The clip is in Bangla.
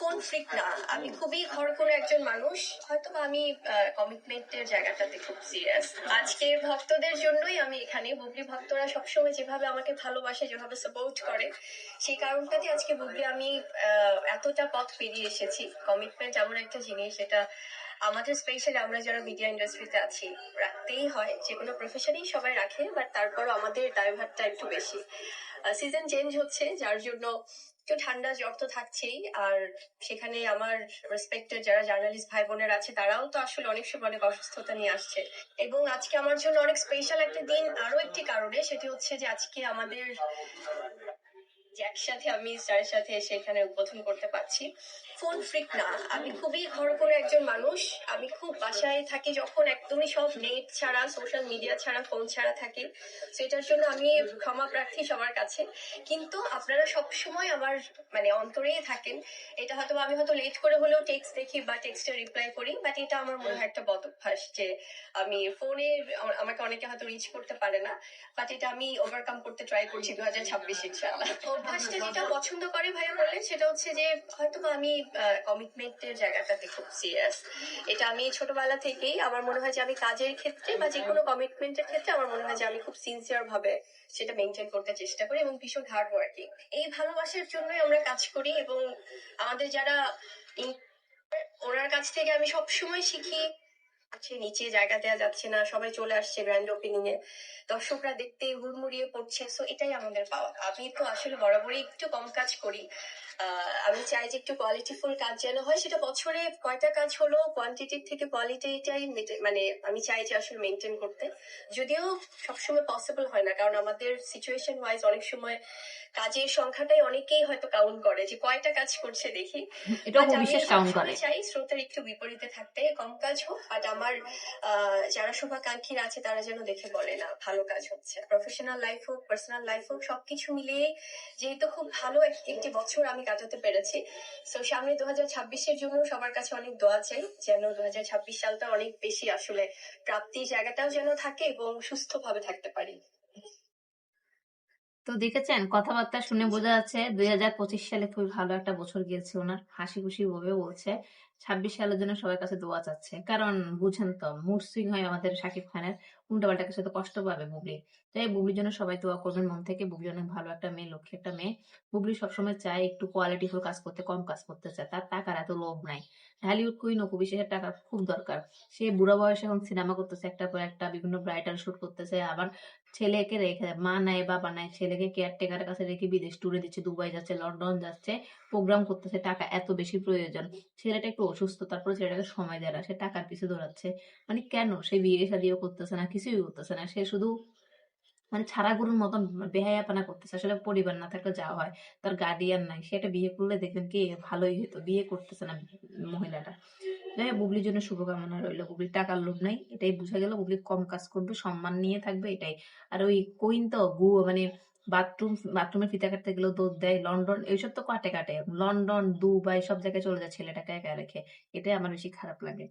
ফোন ফ্রিক না। আমি খুবই ঘর কোনো একজন মানুষ। হয়তো আমি কমিটমেন্টের জায়গাটাতে খুব সিরিয়াস আজকে ভক্তদের জন্যই আমি এখানে। বুবলি ভক্তরা সবসময় যেভাবে আমাকে ভালোবাসে, যেভাবে সাপোর্ট করে, সেই কারণটাতে আজকে বুবলি আমি এতটা পথ পেরিয়ে এসেছি। কমিটমেন্ট এমন একটা জিনিস যেটা আমাদের স্পেশালি আমরা যারা মিডিয়া ইন্ডাস্ট্রিতে আছি, রাখতেই হয়। যে কোনো প্রফেশনেই সবাই রাখে বাট তারপরও আমাদের দায়ভারটা একটু বেশি। সিজন চেঞ্জ হচ্ছে, যার জন্য একটু ঠান্ডা জ্বর তো থাকছেই। আর সেখানে আমার রেসপেক্টেড যারা জার্নালিস্ট ভাই বোনের আছে, তারাও তো আসলে অনেক সময় অনেক অসুস্থতা নিয়ে আসছে। এবং আজকে আমার জন্য অনেক স্পেশাল একটা দিন আরও একটি কারণে, সেটি হচ্ছে যে আজকে আমাদের একসাথে আমি সাথে উদ্বোধন করতে ফোন ফ্রিক না। আমি খুবই ঘর করে একজন মানুষ। আমি খুব বাসায় থাকি যখন একদমই সব নেট ছাড়া সোশ্যাল মিডিয়া ছাড়া ফোন ছাড়া থাকি। সেটার জন্য আমি ক্ষমা প্রার্থী সবার কাছে। কিন্তু আপনারা সব সময় আমার মানে অন্তরেই থাকেন। এটা হয়তো আমি হয়তো লেট করে হলেও টেক্সট দেখি বা টেক্সটে রিপ্লাই করি বাট এটা আমার মনে হয় একটা বদ অভ্যাস যে আমি ফোনে আমাকে অনেকে হয়তো রিচ করতে পারে না বাট এটা আমি ওভারকাম করতে ট্রাই করছি দু হাজার ছাব্বিশ ইনশাআল্লাহ অভ্যাসটা যেটা পছন্দ করে ভাইয়া বললেন, সেটা হচ্ছে যে হয়তো আমি কমিটমেন্টের জায়গাটাতে খুব সিরিয়াস এটা আমি ছোটবেলা থেকেই আমার মনে হয় যে আমি কাজের ক্ষেত্রে বা যে কোনো কমিটমেন্টের ক্ষেত্রে আমার মনে হয় যে আমি খুব সিনসিয়ার ভাবে সেটা মেনটেন করতে চেষ্টা করি এবং ভীষণ হার্ড ওয়ার্কিং এই ভালোবাসার জন্যই আমরা কাজ করি এবং আমাদের যারা ওনার কাছ থেকে আমি সবসময় শিখি। আছে নিচে জায়গা দেওয়া যাচ্ছে না সবাই চলে আসছে গ্র্যান্ড ওপেনিং এ। দর্শকরা দেখতে হুড়মুড়িয়ে পড়ছে। সো এটাই আমাদের পাওয়া। আমি তো আসলে বরাবরই একটু কম কাজ করি। আমি চাই যে একটু কোয়ালিটিফুল কাজ যেন হয় সেটা বছরে কয়টা কাজ হলো কোয়ান্টিটির থেকে কোয়ালিটিটাই মানে আমি চাই যে আসলে মেনটেন করতে। যদিও সবসময় পসিবল হয় না কারণ আমাদের সিচুয়েশন ওয়াইজ অনেক সময় কাজের সংখ্যাটাই অনেকেই হয়তো কাউন্ট করে যে কয়টা কাজ করছে দেখি। এটাও বিশেষ কাউন্ট করে সবসময় চাই শ্রোতার একটু বিপরীতে থাকতে কম কাজ হোক বাট আমার যারা শুভাকাঙ্ক্ষীরা আছে তারা যেন দেখে বলে না, ভালো কাজ হচ্ছে। প্রফেশনাল লাইফ হোক পার্সোনাল লাইফ হোক, সবকিছু মিলিয়ে যেহেতু খুব ভালো একটি বছর আমি কাটাতে পেরেছি। তো সামনে দু হাজার ছাব্বিশের জন্য সবার কাছে অনেক দোয়া চাই, যেন দু হাজার ছাব্বিশ সালটা অনেক বেশি আসলে প্রাপ্তির জায়গাটাও যেন থাকে এবং সুস্থভাবে থাকতে পারি। তো দেখেছেন, কথাবার্তা শুনে বোঝা যাচ্ছে দুই হাজার পঁচিশ সালে খুবই ভালো একটা বছর গিয়েছে, ওনার হাসি খুশি ভাবে বলছে। ছাব্বিশ সালের জন্য সবার কাছে দোয়া চাচ্ছে। কারণ বুঝেন তো, মুড হয় আমাদের শাকিব খানের উল্টাপাল্টা কিছু কষ্ট পাবে বুবলি। তাই বুবলির জন্য সবাই দোয়া করবেন মন থেকে। বুবলি অনেক ভালো একটা মেয়ে লক্ষ্যে একটা মেয়ে। বুবলি সবসময় চায় একটু কোয়ালিটিফুল কাজ করতে, কম কাজ করতে চায়। তার টাকার এত লোভ নাই। হলিউড কুইন অপু বিশেষের টাকা খুব দরকার। সে বুড়ো বয়সে এখন সিনেমা করতেছে, একটা পর একটা বিভিন্ন ব্রাইডাল শুট করতেছে। আবার ছেলেকে রেখে, মা নাই, বাবা নাই, ছেলেকে কেয়ারটেকারের কাছে রেখে বিদেশ ট্যুরে দিচ্ছে, দুবাই যাচ্ছে, লন্ডন যাচ্ছে প্রোগ্রাম করতেছে। টাকা এত বেশি প্রয়োজন। ছেলেটা একটু অসুস্থ, তারপরে ছেলেটাকে সময় দেয় না, সে টাকার পিছু দৌড়াচ্ছে। মানে কেন? সে বিয়ে শাদিও করতেছে না, কিছুই করতেছে না। সে শুধু মানে ছাড়া গরুর মতন বেহায়াপনা করতেছে। আসলে পরিবার না থাকলে যা হয়, তার গার্ডিয়ান নাই। সে একটা বিয়ে করলে দেখবেন কি ভালোই হতো বিয়ে করতেছে না মহিলাটা। যাই বুবলির জন্য শুভকামনা রইল। বুবলির টাকার লোভ নাই, এটাই বোঝা গেল। বুবলি কম কাজ করবে, সম্মান নিয়ে থাকবে, এটাই। আর ওই কুইন তো, গু মানে বাথরুম বাথরুমের ফিতা কাটতে গেলেও দৌড় দেয়, লন্ডন, এইসব তো কাটে কাটে। লন্ডন, দুবাই সব জায়গায় চলে যায় ছেলেটাকে একা রেখে। এটাই আমার বেশি খারাপ লাগে।